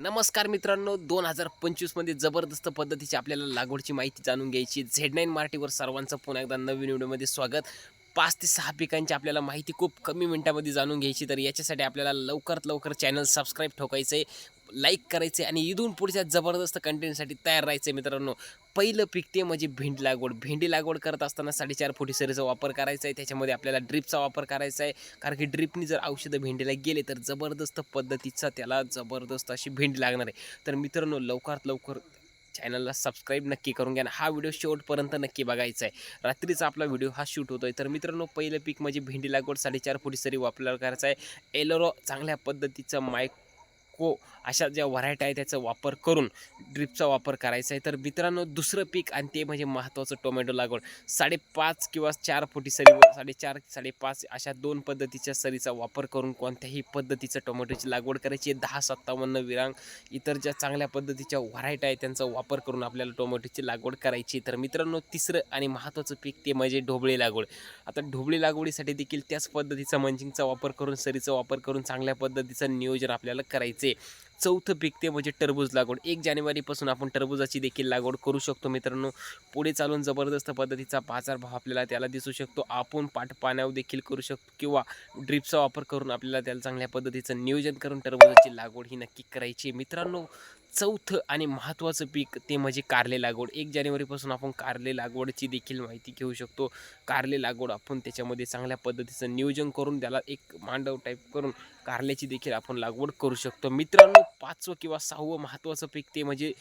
नमस्कार मित्रांनो दोन हजार पंचवीसमध्ये जबरदस्त पद्धतीची आपल्याला लागवडची माहिती जाणून घ्यायची झेड नाईन मराठीवर सर्वांचं पुन्हा एकदा नवीन व्हिडिओमध्ये स्वागत. पाच ते सहा पिकांची आपल्याला माहिती खूप कमी मिनटामध्ये जाणून घ्यायची. तर याच्यासाठी आपल्याला लवकरात लवकर चॅनल सबस्क्राईब ठोकायचं आहे लाईक करायचे आणि इथून पुढच्या जबरदस्त कंटेंटसाठी तयार राहायचं आहे मित्रांनो. पहिलं पीक ते म्हणजे भेंडी लागवड. भेंडी लागवड करत असताना साडेचार फुटी सरीचा वापर करायचा आहे त्याच्यामध्ये आपल्याला ड्रिपचा वापर करायचा आहे कारण की ड्रिपनी जर औषधं भेंडीला गेले तर जबरदस्त पद्धतीचा त्याला जबरदस्त अशी भेंडी लागणार आहे. तर मित्रांनो लवकरात लवकर चॅनलला सबस्क्राईब नक्की करून घ्या आणि हा व्हिडिओ शेवटपर्यंत नक्की बघायचा आहे. रात्रीचा आपला व्हिडिओ हा शूट होतोय. तर मित्रांनो पहिलं पीक म्हणजे भेंडी लागवड साडेचार फुटी सरी वापरायला करायचा आहे. एलोरो चांगल्या पद्धतीचं मायको अशा ज्या व्हरायटी आहे त्याचा वापर करून ड्रिपचा वापर करायचा आहे. तर मित्रांनो दुसरं पीक आणि ते म्हणजे महत्त्वाचं टोमॅटो लागवड. साडेपाच किंवा चार फुटी सरी साडेचार साडेपाच अशा दोन पद्धतीच्या सरीचा वापर करून कोणत्याही पद्धतीचं टोमॅटोची लागवड करायची आहे. दहा सत्तावन्न विरांग इतर ज्या चांगल्या पद्धतीच्या व्हरायटी आहे त्यांचा वापर करून आपल्याला टोमॅटोची लागवड करायची तर मित्रांनो तिसरं आणि महत्त्वाचं पीक ते म्हणजे ढोबळी लागवड. आता ढोबळी लागवडीसाठी देखील त्याच पद्धतीचा मंचिंगचा वापर करून सरीचा वापर करून चांगल्या पद्धतीचं नियोजन आपल्याला करायचे चौथं पीक ते म्हणजे टरबूज लागवड. एक जानेवारीपासून आपण टरबूजाची देखील लागवड करू शकतो मित्रांनो. पुढे चालून जबरदस्त पद्धतीचा बाजारभाव आपल्याला त्याला दिसू शकतो. आपण पाठपाण्यावर देखील करू शकतो किंवा ड्रिपचा वापर करून आपल्याला त्याला चांगल्या पद्धतीचं नियोजन करून टरबूजाची लागवड ही नक्की करायची मित्रांनो. चौथं आणि महत्त्वाचं पीक ते म्हणजे कारले लागवड. एक जानेवारीपासून आपण कारले लागवडची देखील माहिती घेऊ शकतो. कारले लागवड आपण त्याच्यामध्ये चांगल्या पद्धतीचं नियोजन करून त्याला एक मांडव टाईप करून कारल्याची देखील आपण लागवड करू शकतो. मित्रांनो पाचवं किंवा सहावं महत्त्वाचं पीक ते म्हणजे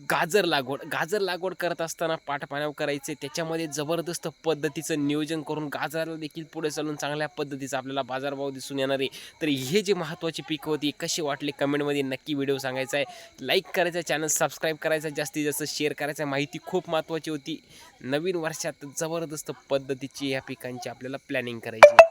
गाजर लागवड गाजर लागवड करत असताना पाठपाण्यावर करायचे. त्याच्यामध्ये जबरदस्त पद्धतीचं नियोजन करून गाजराला देखील पुढे चालून चांगल्या पद्धतीचा आपल्याला बाजारभाव दिसून येणार आहे. तर हे जे महत्त्वाची पिकं होती कशी वाटली कमेंटमध्ये नक्की व्हिडिओ सांगायचा आहे. लाईक करायचा चॅनल सबस्क्राईब करायचा जास्तीत जास्त शेअर करायचा. माहिती खूप महत्त्वाची होती. नवीन वर्षात जबरदस्त पद्धतीची या पिकांची आपल्याला प्लॅनिंग करायची आहे.